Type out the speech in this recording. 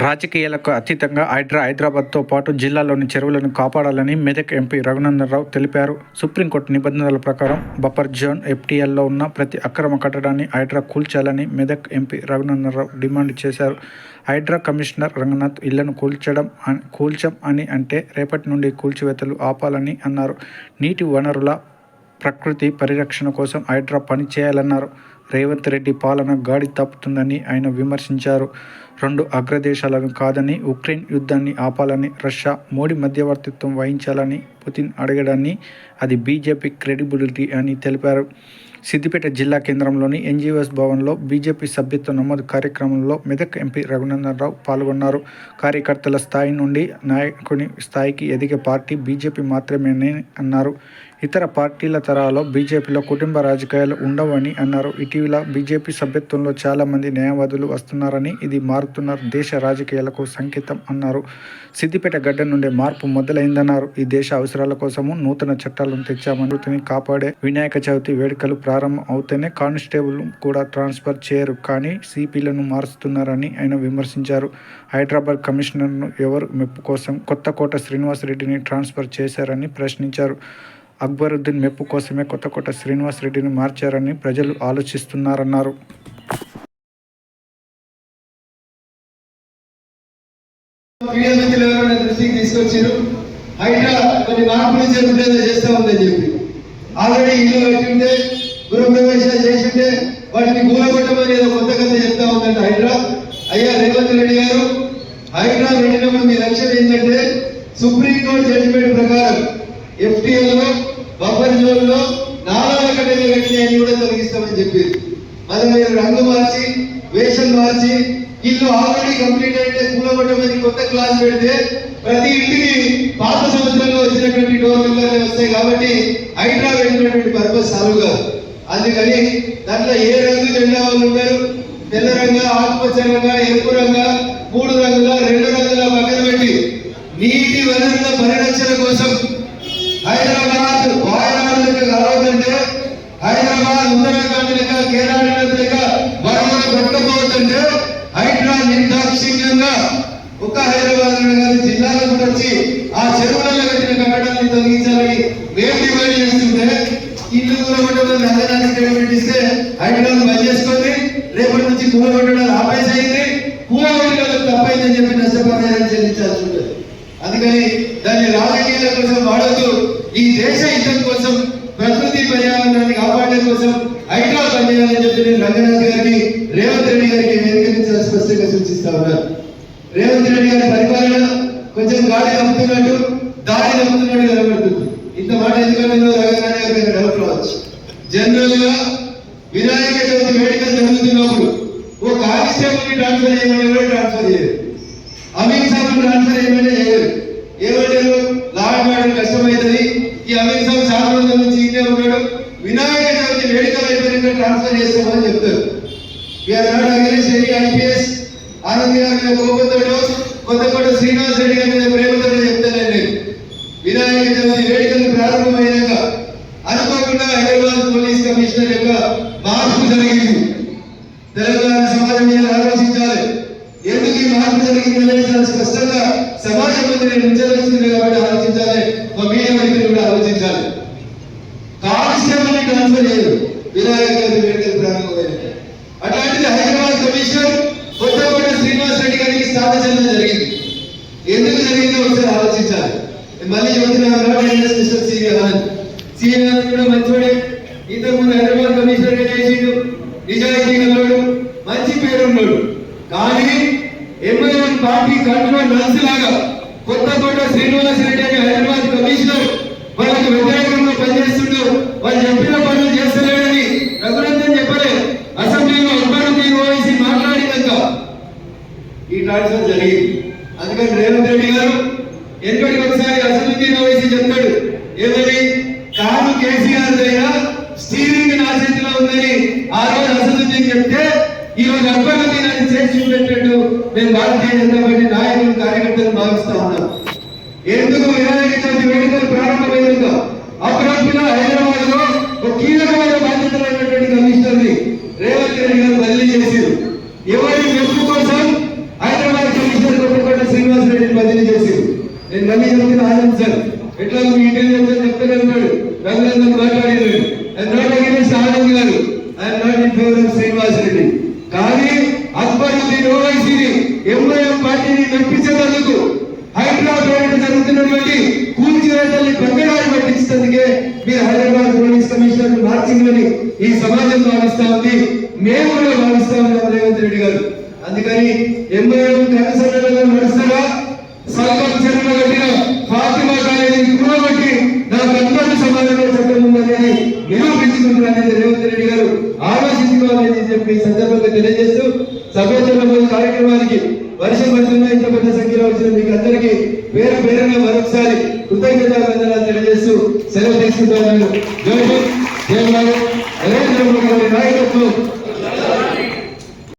రాజకీయాలకు అతీతంగా హైడ్రా హైదరాబాద్తో పాటు జిల్లాలోని చెరువులను కాపాడాలని మెదక్ ఎంపీ రఘునందనరావు తెలిపారు. సుప్రీంకోర్టు నిబంధనల ప్రకారం బఫర్ జోన్ ఎఫ్టీఎల్లో ఉన్న ప్రతి అక్రమ కట్టడాన్ని హైడ్రా కూల్చాలని మెదక్ ఎంపీ రఘునందనరావు డిమాండ్ చేశారు. హైడ్రా కమిషనర్ రంగనాథ్ ఇళ్ళను కూల్చడం కూల్చం అని అంటే రేపటి నుండి కూల్చివేతలు ఆపాలని అన్నారు. నీటి వనరుల ప్రకృతి పరిరక్షణ కోసం హైడ్రా పని చేయాలన్నారు. రేవంత్ రెడ్డి పాలన గాడి తప్పుతుందని ఆయన విమర్శించారు. రెండు అగ్రదేశాలను కాదని ఉక్రెయిన్ యుద్ధాన్ని ఆపాలని రష్యా మోడీ మధ్యవర్తిత్వం వహించాలని పుతిన్ అడగడాన్ని అది బీజేపీ క్రెడిబిలిటీ అని తెలిపారు. సిద్దిపేట జిల్లా కేంద్రంలోని ఎన్జీఓఎస్ భవన్లో బీజేపీ సభ్యత్వ నమోదు కార్యక్రమంలో మెదక్ ఎంపీ రఘునందనరావు పాల్గొన్నారు. కార్యకర్తల స్థాయి నుండి నాయకుని స్థాయికి ఎదిగే పార్టీ బీజేపీ మాత్రమేనని అన్నారు. ఇతర పార్టీల తరాలో బీజేపీలో కుటుంబ రాజకీయాలు ఉండవని అన్నారు. ఇటీవల బీజేపీ సభ్యత్వంలో చాలామంది న్యాయవాదులు వస్తున్నారని ఇది మారుతున్న దేశ రాజకీయాలకు సంకేతం అన్నారు. సిద్దిపేట గడ్డ నుండే మార్పు మొదలైందన్నారు. ఈ దేశ అవసరాల కోసము నూతన చట్టాలను తెచ్చామని కాపాడే వినాయక చవితి వేడుకలు ప్రారంభం అవుతేనే కానిస్టేబుల్ కూడా ట్రాన్స్ఫర్ చేయరు. కానీ సిపిలను మారుస్తున్నారని ఆయన విమర్శించారు. హైదరాబాద్ కమిషనర్ను ఎవరు మెప్పు కోసం కొత్తకోట శ్రీనివాసరెడ్డిని ట్రాన్స్ఫర్ చేశారని ప్రశ్నించారు. అక్బరుద్దీన్ మెప్పు కోసమే కొత్తకోట శ్రీనివాస్ రెడ్డిని మార్చారని ప్రజలు ఆలోచిస్తున్నారన్నారు. మీడియా మిత్రులు దృష్టికి తీసుకొచ్చారు. హైడ్రా కొన్ని మార్పులు జరుగుతుందో చేస్తా ఉందని చెప్పి. ఆల్రెడీ ఇల్లు కట్టింటే గృహ ప్రవేశాలు చేసింటే వాటిని కూలగొట్టమని ఏదో కొత్త కథ చెప్తా ఉందంట హైడ్రా అయ్యా రేవంత్ రెడ్డి గారు హైడ్రా పెట్టినప్పుడు మీ లక్ష్యం ఏంటంటే సుప్రీంకోర్టు జడ్జిమెంట్ ప్రకారం ఎఫ్టీఎల్లో బఫర్ జోన్లో నాలుగు నాలాల కట్టెలు కట్టినాయని కూడా తొలగిస్తామని చెప్పారు. మరి మీరు రంగు మార్చి వేషం మార్చి ఇల్లు ఆల్రెడీ కంప్లీట్ అయితే కూలగొట్టమని కొత్త క్లాస్ పెడితే ప్రతి ఇంటికి పాత సంవత్సరంలో వచ్చినటువంటి డోర్ నెంబర్లు వస్తాయి కాబట్టి హైడ్రా పెట్టినటువంటి పర్పస్ సాల్వ్ కాదు. అందుకని దాంట్లో ఏ రంగు జెండా వాళ్ళు ఉంటారు తెల్ల రంగా ఆకుపచ్చ రంగా ఎరుపు రంగా మూడు రంగుల రెండు రంగుల పక్కన పెట్టి నీటి వనరుల పరిరక్షణ కోసం హైదరాబాద్ వాయనాడు లెక్క హైదరాబాద్ ఉత్తరాఖండ్ లెక్క కేరళ లెక్క వరదలు కొట్టబోతుంటే హైడ్రా నిర్దాక్షిణ్యంగా ఒక హైదరాబాద్ కాదు జిల్లాలకు వచ్చి ఆ చెరువులలో కట్టిన కట్టడాన్ని తొలగించాలని మేము డిమాండ్ చేస్తుంటే ఇల్లు కూలగొట్టమని నగరానికి స్టేట్మెంట్ ఇస్తే హైదరాబాద్ బంద్ చేసుకొని రేపటి నుంచి కూలగొట్టడాలు ఆపేసేయండి. కూలగొట్టడం తప్పైందని చెప్పి నష్టపరిహారం చెల్లించాల్సి ఉంటుంది. అందుకని దాన్ని రాజకీయాల కోసం వాడద్దు. ఈ దేశ హితం కోసం ప్రకృతి పర్యావరణాన్ని కాపాడడం కోసం హైడ్రా పనిచేయాలని చెప్పి నేను రంగనాథ్ గారిని రేవంత్ రెడ్డి గారికి వేదిక నుంచి స్పష్టంగా సూచిస్తా ఉన్నాను రేవంత్ రెడ్డి గారి పరిపాలన కొంచెం గాడి నమ్ముతున్నట్టు దారి నమ్ముతున్నట్టు కనబడుతుంది. ఇంత మాట ఎందుకంటే రంగనాథ్ గారి డౌట్ రావచ్చు జనరల్గా వినాయక చవితి వేడుకలు జరుగుతున్నప్పుడు ఓ కానిస్టేబుల్ ట్రాన్స్ఫర్ చేయమని ఎవరు ట్రాన్స్ఫర్ చేయరు అమిత్ ఆన్సర్ ఏమంటే చేయమని ఏమంటారు లా అండ్ కష్టమవుతుంది. ఈ అమిత్ షా చాలా రోజుల నుంచి ఇన్నే ఉన్నాడు. వినాయక చవితి వేడుకలు అయిపోయినాక ట్రాన్స్ఫర్ చేస్తామని చెప్తారు. We're not against any IPS Anand గారి మీద కోపంతో కొత్తకోట శ్రీనివాస్ రెడ్డి గారి మీద ప్రేమతో చెప్తానండి. వినాయక చవితి వేడుకలు ప్రారంభమైనాక అనుకోకుండా హైదరాబాద్ పోలీస్ కమిషనర్ యొక్క మార్పు జరిగింది తెలంగాణ సమాజం మీద ఆలోచించాలి ఎందుకు జరిగింది స్పష్టంగా సమాజం నేను కాబట్టి ఆలోచించాలి. మా మీడియా కూడా ఆలోచించాలి. కానిస్టేబుల్ ట్రాన్స్ఫర్ చేయరు వినాయక వేడుకలు అట్లాంటిది హైదరాబాద్ కమిషనర్ కొత్తకోట శ్రీనివాస్ రెడ్డి గారికి జరిగింది. ఎందుకు జరిగిందో ఒకసారి ఆలోచించాలి. మళ్ళీ చెబుతున్నాను స్పెషల్ సీనియర్ సీనియర్ కూడా మంచోడే. ఇంతకుముందు హైదరాబాద్ కమిషనర్ చేసిండు? నిజాయితీ గలవాడు మంచి పేరున్నాడు. కానీ ఎంఐఎం పార్టీ కంట్రోల్ నర్సు లాగా కొత్తకోట శ్రీనివాస్ రెడ్డి అనే హైదరాబాద్ కమిషనర్ వాళ్ళకి వ్యతిరేకంగా పనిచేస్తుంటూ వాళ్ళు చెప్పిన పనులు చేస్తలేడని రఘునందన్ చెప్పలే. అసెంబ్లీలో అక్బరుద్దీన్ ఓవైసీ మాట్లాడినాక ఈ ట్రాన్స్ఫర్ జరిగింది. అందుకని రేవంత్ రెడ్డి గారు ఎన్నికటికి ఒకసారి అసెంబ్లీ ఓవైసీ చెప్తాడు. ఏమని కారు కేసీఆర్ దగ్గర స్టీరింగ్ నా చేతిలో ఉందని ఆ రోజు అసదుద్దీన్ చెప్తే ఈ రోజు అక్బరుద్దీన్ చేసి చూపెట్టినట్టు మేము భారతీయ జనతా పార్టీ నాయకులు కార్యకర్తలు భావిస్తా ఉన్నాం. ఎందుకు వినాయక చవితి వేడుకలు ప్రారంభమైనాక అప్పుడప్పుడు హైదరాబాద్లో ఒక కీలకమైన బాధ్యతలైనటువంటి కమిషనర్ని రేవంత్ రెడ్డి గారు బదిలీ చేశారు. ఎవరి మెప్పు కోసం హైదరాబాద్ కమిషనర్ కొట్టకుండా శ్రీనివాస్ రెడ్డిని బదిలీ చేశారు. నేను మళ్ళీ చెప్తున్నా ఆనంద్ సార్ ఎట్లా మీ ఇంటెలిజెన్స్ అని చెప్తూనే ఉన్నాడు రఘునందన్ మాట్లాడినాడు ఆయన నాట్ అగేనెస్ట్ ఆనంద్ గారు. I'm not in favour of Srinivas Reddy. కానీ అక్బరుద్దీన్ ఓవైసీని ఎంఐఎం పార్టీని నడిపించేందుకు హైదరాబాద్ జరుగుతున్నటువంటి కూల్చివేతల్ని పెద్దగారి పట్టించినందుకే మీరు హైదరాబాద్ పోలీస్ కమిషనర్ మార్చిందని ఈ సమాజం భావిస్తా ఉంది. మేము కూడా భావిస్తా ఉన్నాం రేవంత్ రెడ్డి గారు. అందుకని ఎంఐఎం కనసరణ నడుస్తారా సంఘం చెరువులో కట్టిన ఫాతిమా కాలేజీని కూడబట్టి నిరూపించుకుంటున్నారని రేవంత్ రెడ్డి గారు ఆలోచించుకోవాలని చెప్పి సందర్భంగా తెలియజేస్తూ సభ్యత్వంలో కార్యక్రమానికి వర్షం పడుతున్న ఇంత పెద్ద సంఖ్యలో వచ్చిన మీకు అందరికీ పేరు పేరున మరొకసారి కృతజ్ఞతాభివందనాలు తెలియజేస్తూ సెలవు తీసుకుంటున్నాను. జై హింద్ జై భారత్. నరేంద్ర మోడీ గారి నాయకత్వం